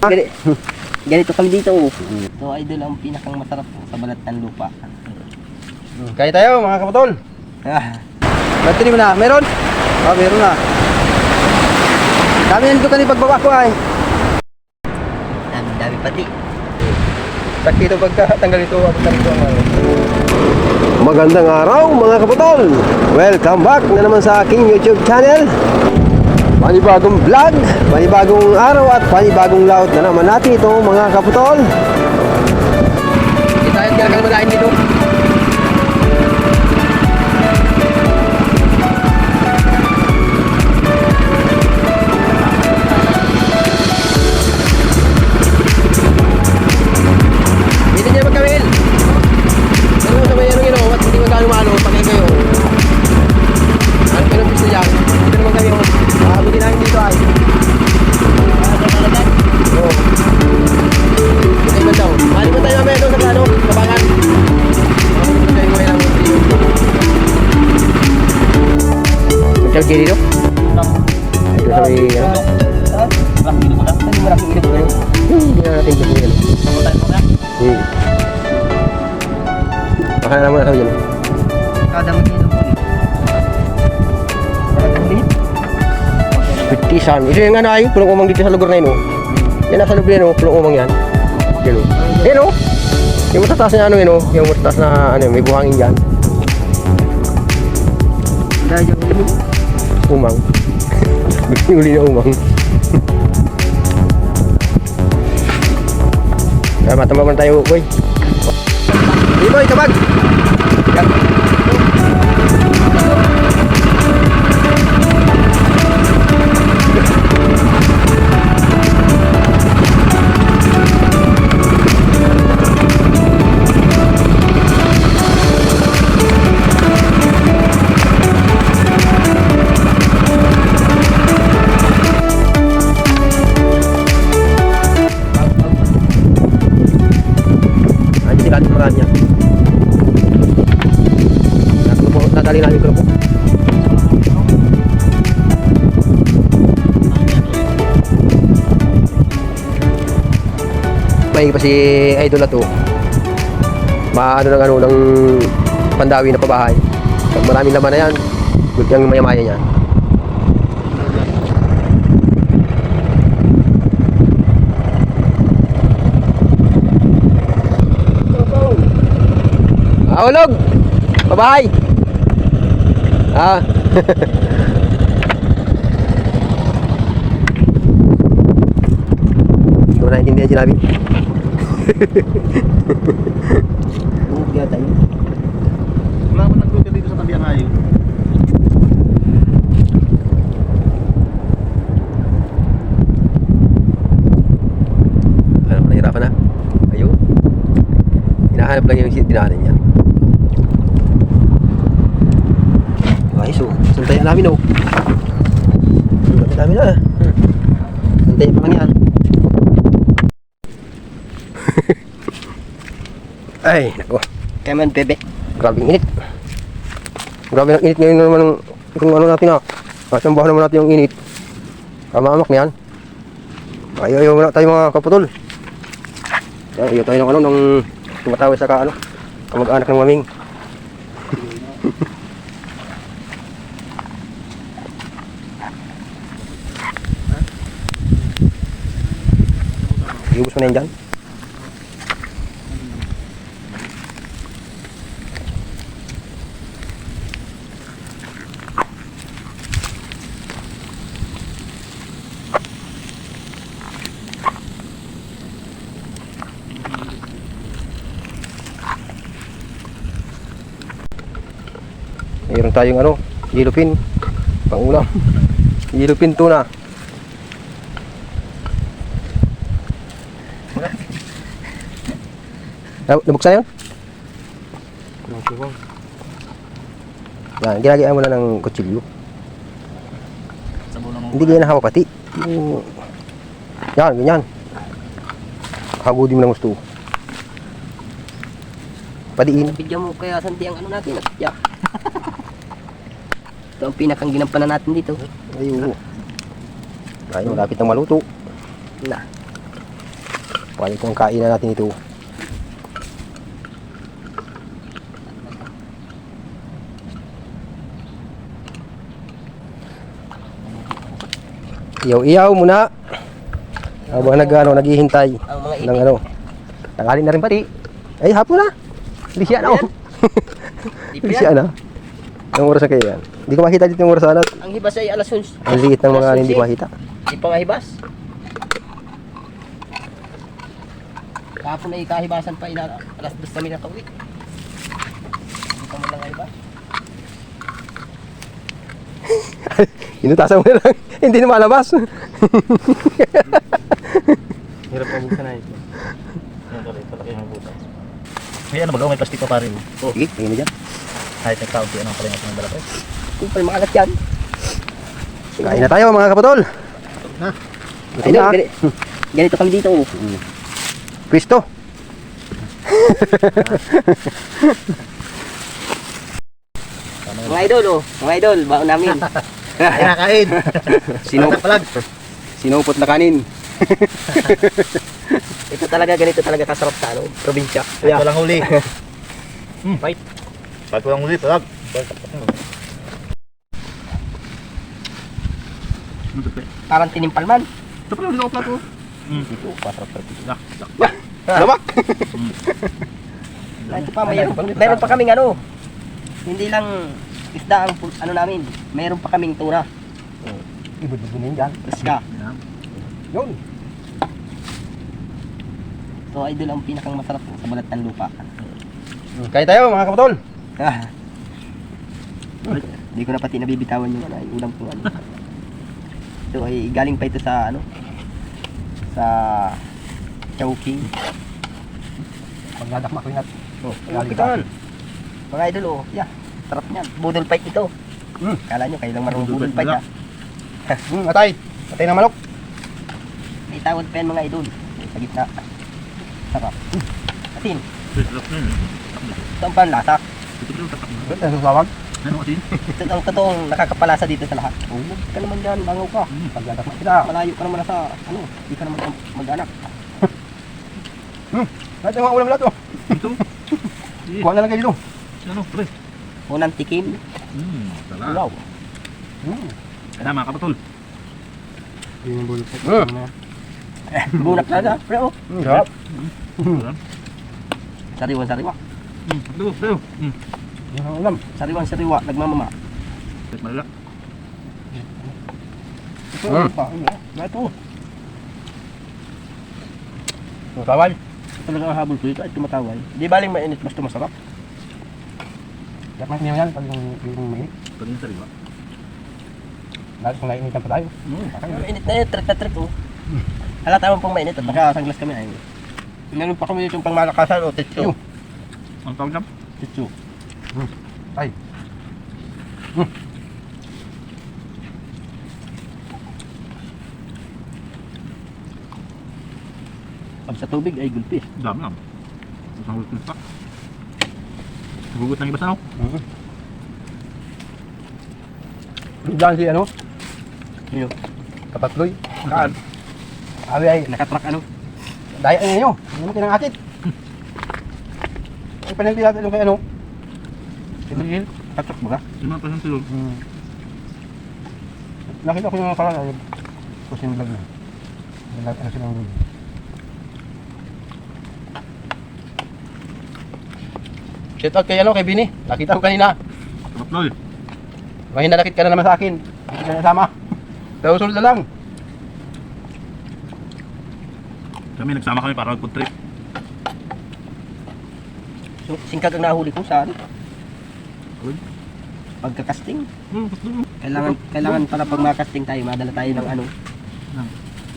Gani, ganito kami dito. oh. So idol ang pinakang masarap sa balat ng lupa. Kaya tayo mga kapatol. Ah, Battery mo na. Meron? Ah, meron na. Dami yan kanina pagbaba ko ay. dami, dami pati. Sakit ito pagkatanggal ito. Ako na ito ang. Magandang araw mga kapatol! Welcome back na naman sa aking YouTube channel Panibagong vlog, panibagong araw at panibagong laut na naman natin ito mga tayo gagang malain dito. Dito Baka na naman kami dyan. Kada mag ilog ko eh. Malaking liit. Petisan. Ito yung ano ay, pulong umang dito sa lugar na yun. oh. Yan nasa loob yan, oh, pulong umang yan. Yan o. Yan o. Yung matataas na ano yun, oh. yung matataas na ano, may buhangin dyan. Dahil. Umang. Biglang uli na umang. Kaya matambak muna tayo, boy. Hey boy, tabag! May pa si Idol na to. Maano ng ano ng pandawi na pabahay. Maraming laman na yan, yung mayamaya niya. Ah, ulog! Pabahay! Ah. Hindi ko naintindihan sinabi. Bungog yata yun. Wala mo nagluto dito sa tabi ang hayo. Ano, nahirapan na? Ayun. Hinahanap lang yung dinaanan niya. Ayos oh. Santayan namin oh. Santayan namin na. Hmm. Santayan pa lang yan. Ay, nako. Kaya man, bebe. Grabe init. Grabe ang init ngayon naman ng kung ano natin ah. Kasambahan naman natin yung init. Kamamak niyan. Ayaw ayaw na tayo mga kaputol. Ayaw tayo ng ano nung tumatawid sa ka, ano, kamag-anak ng maming. Iubos mo na yan dyan. Mayroon tayong ano, yellowfin. Pang ulam. Yellowfin tuna. Nab- Nabuksan yun? Yan, ginagayaan mo na ng kutsilyo. Hindi ganyan hawak pati. Yung... Yan, ganyan. Hagudin mo ng gusto. Padiin. Bigyan mo kaya santi ang ano natin. At yak. Ito ang pinakang ginampanan natin dito. Ayun. Ay, malapit na maluto. Na. Baka itong kainan natin ito. Iyaw-iyaw muna. Habang nag, ano, naghihintay Ang mga ng ano. Tangali na rin pati. Ay, hapon na. Hindi siya na. pa Hindi siya na. Ang oras na kaya yan. Hindi ko makita dito yung oras na. Ang hibas ay alas 11. Ang liit ng mga hindi ko makita. Di pa nga hibas. Kahapon ay kahibasan pa ina alas 2 kami nakauwi. Di pa man lang hibas. Inutasan mo na lang. Hindi na malabas. Hirap ang buksan na ito. Yan tuloy, palaki ang butas. May ano ba may plastic pa pa rin. Oh, Sige, tingin mo dyan. Kahit nagkaunti, anong dala ko eh. Kung pa makalat yan. Kain na tayo mga kapatol. Na. Ito Ayun, na. gani- ganito kami dito. oh. Pwisto. Mga idol oh. Mga idol, baon namin. Ay, nakain! Sino, Palag! sinupot na kanin. Ito talaga, ganito talaga kasarap sa ano, probinsya. Ito lang huli. Hmm, fight. Fight ko lang huli, palag. Parang tinimpal man. Ito pala, dito ko plato. Hmm. Ito, pasarap sa ito. Yak, yak. Lamak. Ito pa, mayroon, mayroon pa kaming ano. Hindi lang isda ang ano namin. Mayroon pa kaming tuna. Ibudbunin dyan. Iska. Yun. So idol ang pinakang masarap sa balat ng lupa. Kain tayo mga kapatol. Ah. Hindi ko na pati nabibitawan yung ano, yung ulam ko ano. Ito ay galing pa ito sa ano sa Chowking. Magdadakma ko yun at. Oh, Galing ito. sa Mga idol oh, yeah. Sarap niyan. Budol fight ito. Hmm. Kala nyo kayo lang marunong Budol fight ha. Hmm, atay. Atay ng manok. May tawad pa yan mga idol. Sa gitna. Sarap. Atin. Sarap na yun. Ito ang panlasa. Ito pala, tatak na. Ito ang sawag. Ano kasi? Ito totoong nakakapalasa dito sa lahat. Oh, huwag ka naman dyan, bangaw ka. Hmm. Pagdadakma kita. Malayo ka naman sa, ano, hindi ka naman mag-anak. Lahat yung mga ulam lahat oh. Ito. Kuha na lang kayo dito. Ano, pre? Unang tikim. Hmm, sarap. Wow. Hmm. Kaya mga kapatol. Hmm. Bunak na na, pre, oh. Hmm, sarap. Sariwan, sariwa. Hmm, ito, ito. Hmm. Yung ang ulam. Sariwan, sariwa, nagmamama. Malala. Ito, hmm. pa. Na ito. Yung sawal. Ito talaga ang habol ko dito ay tumataway. Di baling mainit, basta masarap. Dapat niyo yan pag yung, yung mainit. Ito rin sariwa. Lalo kung nainitan pa tayo. Hmm. Mainit na yun, trick na trick, oh. Halata mo pong mainit at nakasanglas kami ay. Meron pa kami dito pang malakasan, oh, titso. Ang tawag dyan? Titso. Ay. Pag sa tubig ay gulpis. Dami lang. Isang hulit pa. Gugut ng iba sa ano? Mm. Diyan si ano? Yun, Kapatloy. Kaan. Abi ay nakatrak ano. daya niyo. Ano mo tinangatit? Ay pananti natin yung kay ano? Ito Nakatrak ba ka? Lima pa siyang tulog. Hmm. Nakita ko yung mga parang kasi yung vlog na. Nag ano silang vlog. Shout out kay ano kay Bini. Nakita ko kanina. Kapatol. May hinanakit ka na naman sa akin. Hindi ka nasama. Pero usunod na lang. Kami nagsama kami para mag-food trip. Singkag ang nahuli ko sa ano? Uy. Pagkakasting. Hmm. Kailangan, kailangan pala pag makasting tayo, madala tayo ng ano,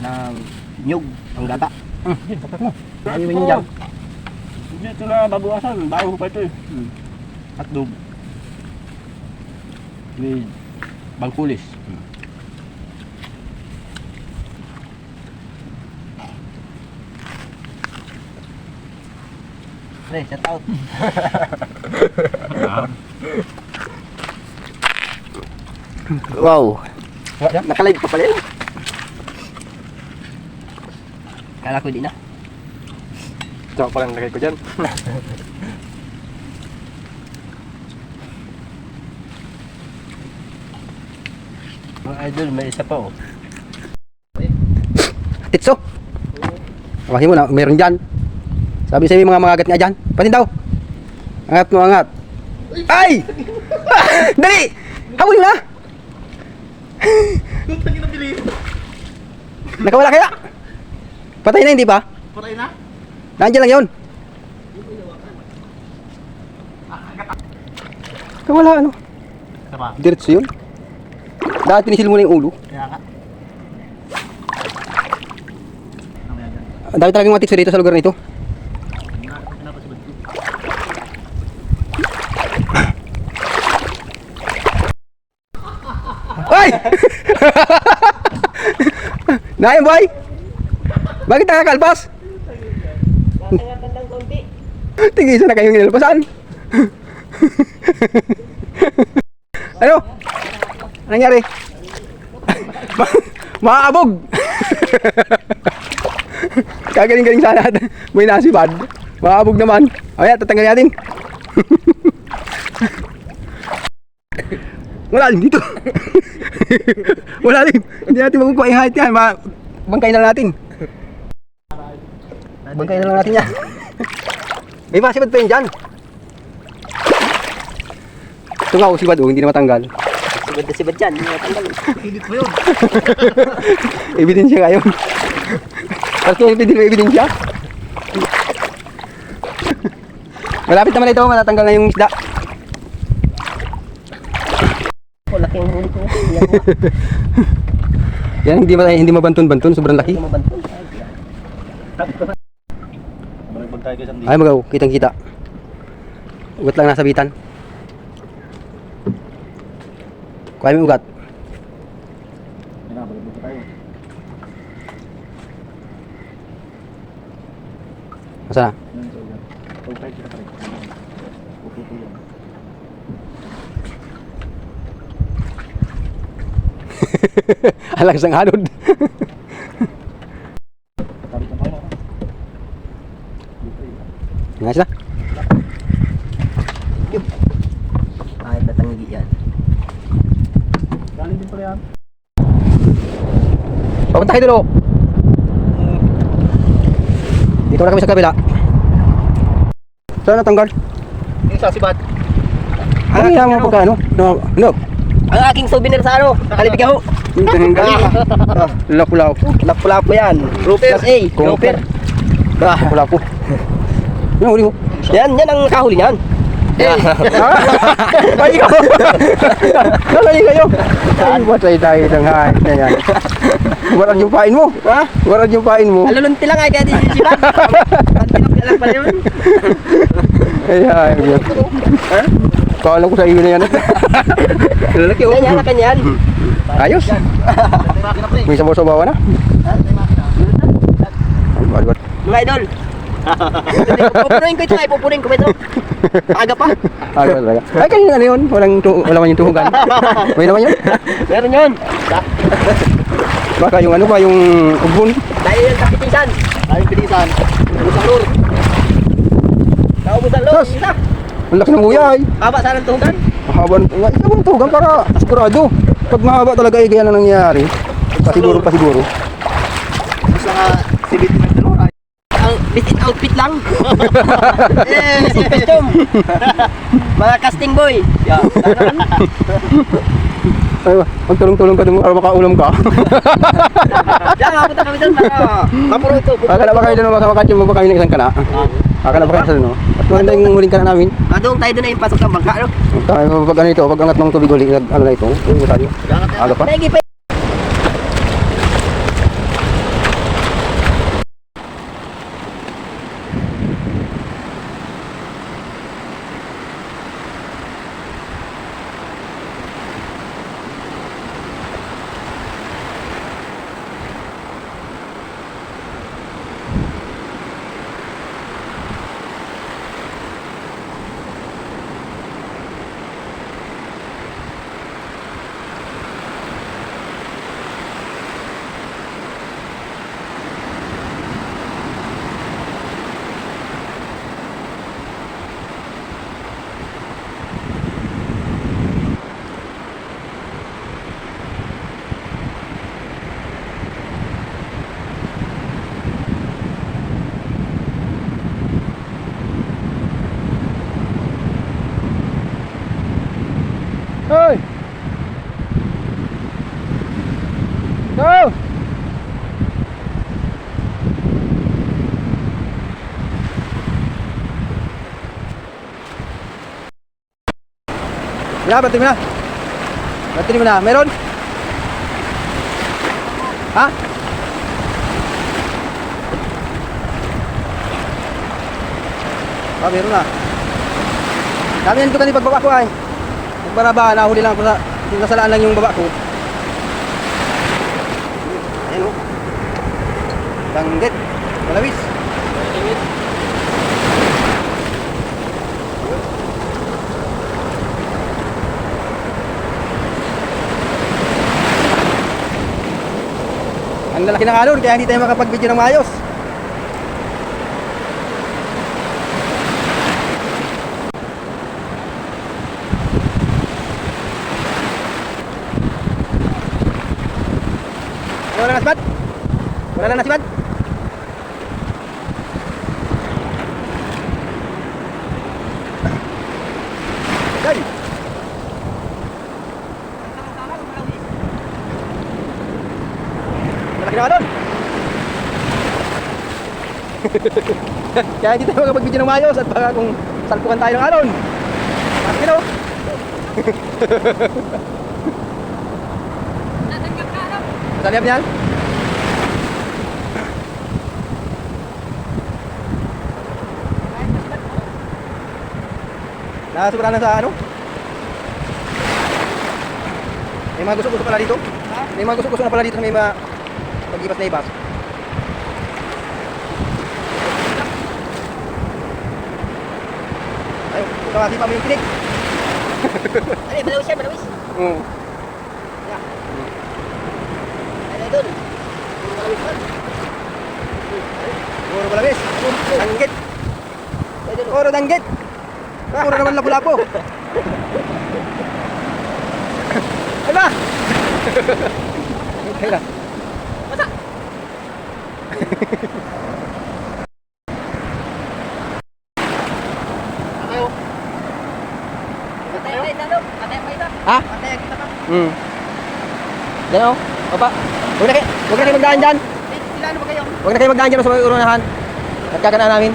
Ng- nyug, ang gata. Ayaw yun dyan. Hindi ito na babawasan, bago pa ito eh. Hmm. Hotdog. With bangkulis. Pre, shout out. Wow. Nakalive pa pala yun. Kala ko di na. Tsaka pa lang lagay ko dyan. Mga idol, may isa pa oh. Titso! Kasi mo na, meron dyan. Sabi sa'yo mga mga agat nga dyan. Patin daw. Angat mo, angat. Ay! Dali! Hawin na! Nakawala kaya? Patay na hindi ba? Patay na? Nandiyan lang yun. Kawala ano? Diretso yun. Dahil pinisil mo na yung ulo. Kaya ka. Ano yan? Ang dami talagang matikso dito sa lugar na ito. Pinapasabad ko. Ay! Nayan boy! Bakit nakakalpas? Tingin na kayong nilalpasan. ano? Anong nangyari? Ma- Maabog! Kagaling-galing sana at may nasibad. Maabog naman. Ayan, tatanggalin natin. Wala din dito. Wala din. Hindi natin makukuha yung height yan. Ma bangkay na lang natin. Bangkay na lang natin yan. May masibad pa yun dyan. Ito nga, oh, sibad oh, hindi na matanggal. Sibad na sibad yan, hindi natanggal. Pilit mo yun. Ebidensya nga yun. Tapos kung hindi mo ebidensya. Malapit naman ito, matatanggal na yung isda. Oh, laki ang huli ko. Yan, hindi, hindi mabanton-banton, sobrang laki. Ay, magaw, kitang-kita. Ugat lang nasa bitan. Kuha mo ugat. Masa na? Yan, so yan. Huwag tayo sila tayo. Okay po yan. Alang sang hanod. Nga sila. Kahit natangi yan. Galing din pala yan. Papunta kayo dulo. Dito na kami sa kabila. Saan natanggal? Yung sa sibad. Ano yung mga pagka ano? No, no. Aking souvenir sa ano, kalibigaho. Yung tanggal. Lapu-lapu. Lapu-lapu yan. Grouper A. Grouper. Ah, Lapu-lapu. Ano huli mo? yan, yan ang kahuli niyan. Eh. Ay, ikaw. Nasaan kayo? Ay, matay tayo ng hain na yan. Warad yung pain mo. Ha? Warad yung pain mo. Alulunti lang ay kaya di sibad. Alulunti lang pala yun. Ay, ay, ay. Kala ko sa iyo na yan. Lalaki oh. Yan, yan, kanyan. Ayos. May sabaw-sabawa na. Ay, bad, bad. Mga idol. Pupunuin ko ito ay pupunuin ko ito. Aga pa. Ay, bad, bad. Ay, kanina ano yun? Walang tu wala man yung tuhugan. May naman yun? Meron yun. Baka yung ano ba, yung ubon. Dahil yan sa pitisan. Tayong pilisan. Ubus ang lur. Naubos ang. Isa. Ang laki ng buyay. Haba sana ng tuhugan. Mahaba nga. Isa mo tuhugan para sigurado. Pag mahaba talaga, eh, kaya na nangyayari. Pasiguro, pasiguro. Gusto nga mo yung dalawa. Ang bitit outfit lang. eh, si costume. Mga casting boy. Yeah. Ay, magtulong-tulong ka dun para makaulam ka. Diyan, mapunta kami doon para mapuro ito. Akala ba kayo sa makatyo mo ba kami ng isang kana? Akala ba kayo sa no? At maganda yung huling kana namin. Ah, doon tayo doon na yung pasok ng bangka. Ano? Tayo pag ano ito, pag angat ng tubig nag- ano na ito, yung tayo. Aga pa. Mira, batin mo na. Batin mo na. Meron? Ha? Ah, meron na. Dami yan dito pagbaba ko ay. Nagbaraba, nahuli lang ako sa nasalaan lang yung baba ko. Ayan o. Banggit. Malawis. Ang lalaki ng alon, kaya hindi tayo makapag-video ng maayos. Wala na nasibad? Wala na nasibad? Ay! Na doon! Kaya hindi tayo makapag-video ng maayos at baka kung salpukan tayo ng alon. Malaki na oh! Masaliyab niyan? Nasubra na sa ano? May mga gusto-gusto pala dito? May mga gusto-gusto na pala dito na may mga pag-ibas na ibas. Ayun, kawasi pa mo yung tinik. Ay, malawis yan, malawis. Oo. Ay, doon. Malawis man. Puro palabis. Danggit. Ay. Puro danggit. Puro naman lapu-lapo. Ay ba? Okay lang. Patay, patay, talo. Patay, patay, ito. Ha? Patay, kita pa. Hmm. Diyan o. Baba. Huwag na kayo, huwag na kayo magdaan dyan. Sila ano ba kayo? Huwag na kayo magdaan dyan sa mga urunahan. At kakanaan namin.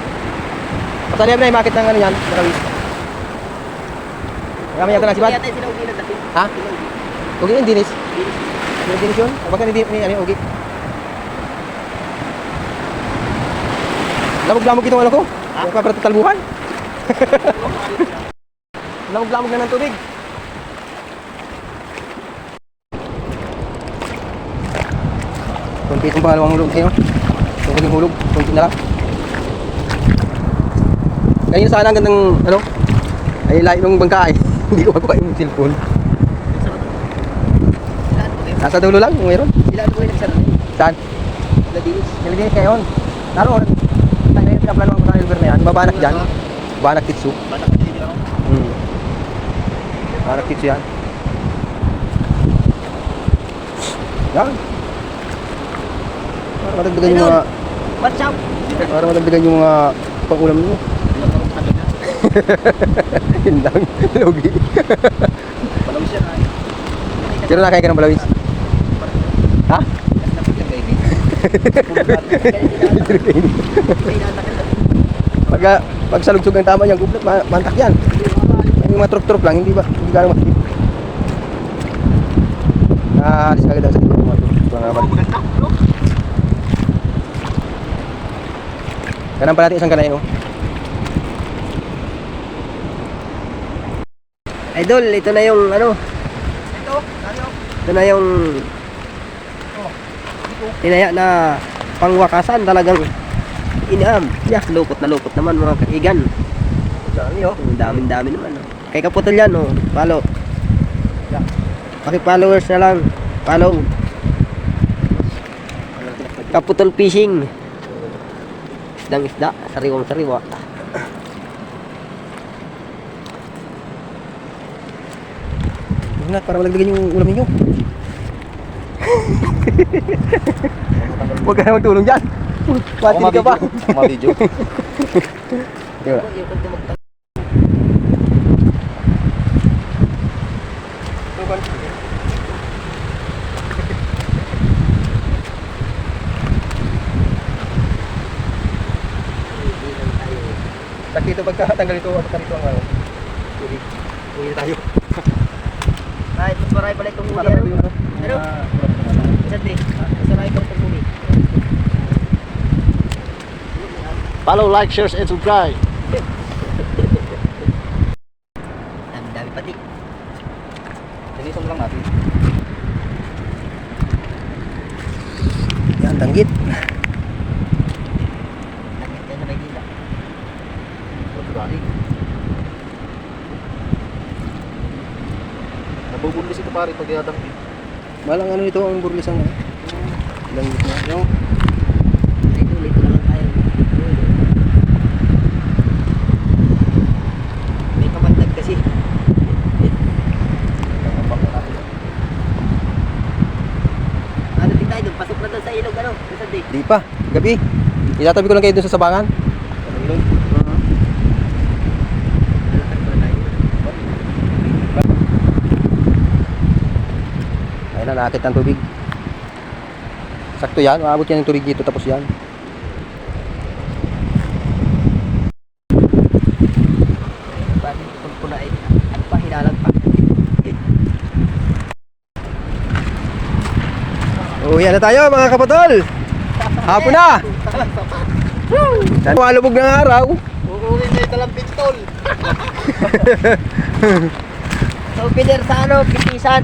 Pasaliyab na yung makit ng ano yan. Marawis. Marami yata na si Bad. Kaya tayo sila umilag dati. Ha? Ugi yung dinis. Yung dinis yun? Baka ni, ni ano yung ugi? Lamog-lamog itong ano ko. Yung paparat talbuhan. Lamog-lamog na ng tubig. Kunti itong pangalawang hulog kayo. Yung huling hulog. Kunti na lang. Kanina sana ang gandang ano ay layo ng bangka eh. Hindi ko makuha yung cellphone. Nasa dulo lang, mayroon. Ano ba yung nagsara? Saan? Sila dinis. Nilagay kayo. Naroon. Pinaplano ko sa river na yan. Babanak dyan. Banak Titsu. Batak hindi ako. Hmm. Banak Titsu yan. Yan. Para madagdagan yung mga... What's up? Para madagdagan yung mga pangulam nyo. Yun lang. Lugi. Palawis yan ay. Pero nakaya ka ng balawis. Ha? pag, ah, pag sa lugsog ang tama niyang gublat, ma mantak yan. Yung mga truk-truk lang, hindi ba? Hindi gano'ng makikip. Ah, alis agad ang sa mga truk mga. Ganun pa natin isang kanay, oh. Idol, ito na yung ano. Ito, Ito na yung tinaya na pangwakasan talagang inam. Yeah, lupot na lupot naman mga kaigan. Dami, oh. Ang dami-dami naman. Oh. Kay Kaputol yan, oh. Follow. Paki-followers na lang. Follow. Kaputol Fishing. Isdang isda. Sariwang sariwa. Na, para malagdagan yung ulam ninyo. Huwag ka na magtulong dyan. Matili ka pa. Mabidyo. Diba? Nakita pagkatanggal ito, ano ka rito ang ano? Uli. Uli tayo. Ay, ito paray pala itong uli. Pero, Follow, like, share, and subscribe. Dami-dami pati. Linisan lang natin. Yan, tanggit. Langit yan na may dila. Pagkakali. Nabubulis ito pare pag yadang Malang ano ito ang burlis ang Ilang na. Yung Ito, lito na. Ano doon? Pasok na doon sa ilog. Ano? Day. di pa. Gabi. Itatabi ko lang kayo dun sa sabangan. Lalakad pa na tayo. Ayun na, nakakit ang tubig. Sakto yan, maabot yan yung tubig dito tapos yan. Uwi na tayo mga kapatol. Hapon na. Malubog ng araw. Uuwi na yung dalang pistol. So, Peter sa ano? Pitisan.